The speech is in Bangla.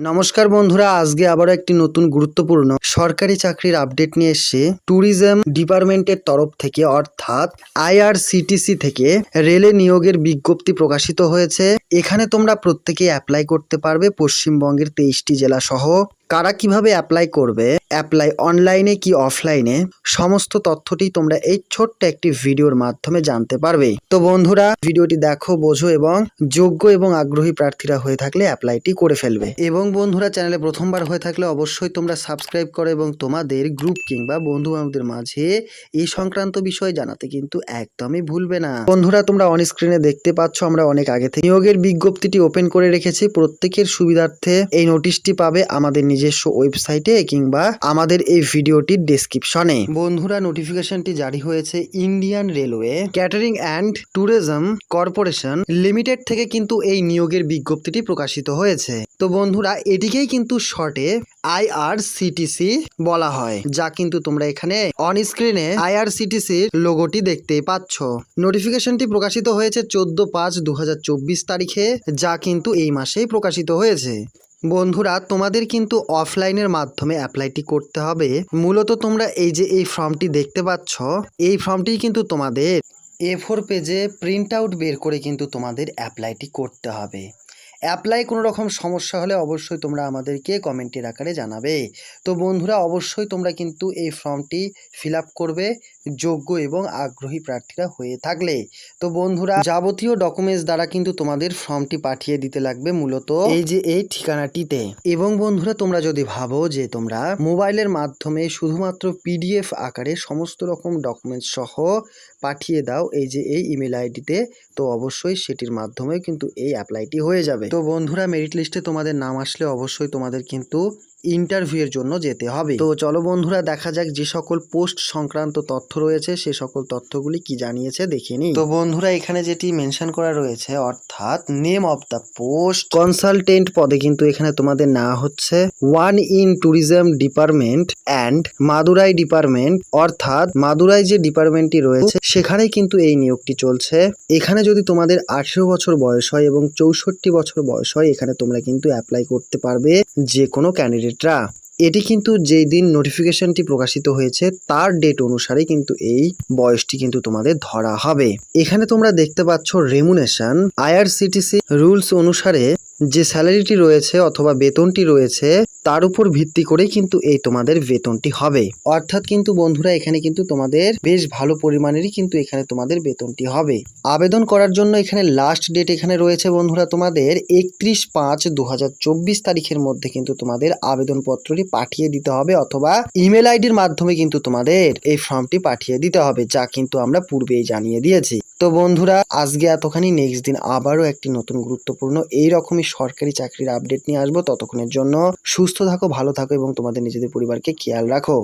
নমস্কার বন্ধুরা, আজকে আবারও একটি নতুন গুরুত্বপূর্ণ সরকারি চাকরির আপডেট নিয়ে এসে ট্যুরিজম ডিপার্টমেন্টের তরফ থেকে, অর্থাৎ আইআরসিটিসি থেকে রেলে নিয়োগের বিজ্ঞপ্তি প্রকাশিত হয়েছে। এখানে তোমরা প্রত্যেকে অ্যাপ্লাই করতে পারবে পশ্চিমবঙ্গের তেইশটি জেলা সহ। কারা কীভাবে অ্যাপ্লাই করবে? অ্যাপ্লাই অনলাইনে কি অফলাইনে সমস্ত তথ্যটি তোমরা এই ছোট্ট একটি ভিডিওর মাধ্যমে জানতে পারবে। তো বন্ধুরা, ভিডিওটি দেখো, বোঝো এবং যোগ্য এবং আগ্রহী প্রার্থীরা হয়ে থাকলে অ্যাপ্লাইটি করে ফেলবে। এবং বন্ধুরা, চ্যানেলে প্রথমবার হয়ে থাকলে অবশ্যই তোমরা সাবস্ক্রাইব করো এবং তোমাদের গ্রুপ কিংবা বন্ধু বান্ধবদের মাঝে এই সংক্রান্ত বিষয় জানাতে কিন্তু একদমই ভুলবে না। বন্ধুরা, তোমরা অন স্ক্রিনে দেখতে পাচ্ছ, আমরা অনেক আগে থেকে নিয়োগের বিজ্ঞপ্তিটি ওপেন করে রেখেছি। প্রত্যেকের সুবিধার্থে এই নোটিশটি পাবে আমাদের নিজস্ব ওয়েবসাইটে কিংবা আমাদের এই ভিডিওটির ডেসক্রিপশনে বন্ধুরা নোটিফিকেশনটি জারি হয়েছে Indian railway catering and tourism corporation limited থেকে কিন্তু এই নিয়োগের বিজ্ঞপ্তিটি প্রকাশিত হয়েছে। তো বন্ধুরা এটিকেই কিন্তু শর্টে আইআরসিটিসি বলা হয়, যা কিন্তু তোমরা এখানে অন স্ক্রিনে আইআরসিটিসির লোগোটি দেখতেই পাচ্ছ। নোটিফিকেশনটি প্রকাশিত হয়েছে চোদ্দ পাঁচ দু তারিখে, যা কিন্তু এই মাসেই প্রকাশিত হয়েছে। বন্ধুরা, তোমাদের কিন্তু অফলাইনের মাধ্যমে অ্যাপ্লাইটি করতে হবে। মূলত তোমরা এই যে এই ফর্মটি দেখতে পাচ্ছ, এই ফর্মটি কিন্তু তোমাদের এ ফোর পেজে প্রিন্ট আউট বের করে কিন্তু তোমাদের অ্যাপ্লাইটি করতে হবে। অ্যাপ্লাই কোনো রকম সমস্যা হলে অবশ্যই তোমরা আমাদেরকে কমেন্টের আকারে জানাবে। তো বন্ধুরা, অবশ্যই তোমরা কিন্তু এই ফর্মটি ফিল করবে, যোগ্য এবং আগ্রহী প্রার্থীরা হয়ে থাকলে। তো বন্ধুরা, যাবতীয় ডকুমেন্টস দ্বারা কিন্তু তোমাদের ফর্মটি পাঠিয়ে দিতে লাগবে মূলত এই যে এই ঠিকানাটিতে। এবং বন্ধুরা, তোমরা যদি ভাবো যে তোমরা মোবাইলের মাধ্যমে শুধুমাত্র পিডিএফ আকারে সমস্ত রকম ডকুমেন্টস সহ পাঠিয়ে দাও এই যে এই ইমেল আইডিতে তো অবশ্যই সেটির মাধ্যমে কিন্তু এই অ্যাপ্লাইটি হয়ে যাবে। তো বন্ধুরা মেরিট লিস্টে তোমাদের নাম আসলে অবশ্যই তোমাদের কিন্তু ইন্টারভিউ এর জন্য যেতে হবে। তো চলো বন্ধুরা, দেখা যাক যে সকল পোস্ট সংক্রান্ত তথ্য রয়েছে, সে সকল তথ্যগুলি কি জানিয়েছে দেখে নিই। তো বন্ধুরা, এখানে যেটি মেনশন করা রয়েছে, অর্থাৎ name of the post consultant পদে কিন্তু এখানে তোমাদের না হচ্ছে one in tourism department and Madurai department অর্থাৎ মাদুরাই যে ডিপার্টমেন্টটি রয়েছে, সেখানে কিন্তু এই নিয়োগটি চলছে। এখানে যদি তোমাদের আঠেরো বছর বয়স হয় এবং চৌষট্টি বছর বয়স হয়, এখানে তোমরা কিন্তু অ্যাপ্লাই করতে পারবে যে কোনো ক্যান্ডিডেটরা এটি কিন্তু যেই দিন নোটিফিকেশনটি প্রকাশিত হয়েছে, তার ডেট অনুসারে কিন্তু এই বয়সটি কিন্তু তোমাদের ধরা হবে। এখানে তোমরা দেখতে পাচ্ছ রেমুনেশন আইআরসিটিসি রুলস অনুসারে যে স্যালারিটি রয়েছে অথবা বেতনটি রয়েছে তার উপর ভিত্তি করে কিন্তু এই তোমাদের বেতনটি হবে। অর্থাৎ কিন্তু বন্ধুরা, এখানে কিন্তু তোমাদের বেশ ভালো পরিমাণেরই কিন্তু এখানে তোমাদের বেতনটি হবে। আবেদন করার জন্য এখানে লাস্ট ডেট এখানে রয়েছে বন্ধুরা তোমাদের একত্রিশ পাঁচ দু তারিখের মধ্যে কিন্তু তোমাদের আবেদনপত্রটি পাঠিয়ে দিতে হবে অথবা ইমেল আইডির মাধ্যমে কিন্তু তোমাদের এই ফর্মটি পাঠিয়ে দিতে হবে, যা কিন্তু আমরা পূর্বেই জানিয়ে দিয়েছি। তো বন্ধুরা, আজকে এতখানি। নেক্সট দিন আবারও একটি নতুন গুরুত্বপূর্ণ এই রকমই সরকারি চাকরির আপডেট নিয়ে আসব। ততক্ষণের জন্য সুস্থ থাকো, ভালো থাকো এবং তোমাদের নিজেদের পরিবারকে খেয়াল রাখো।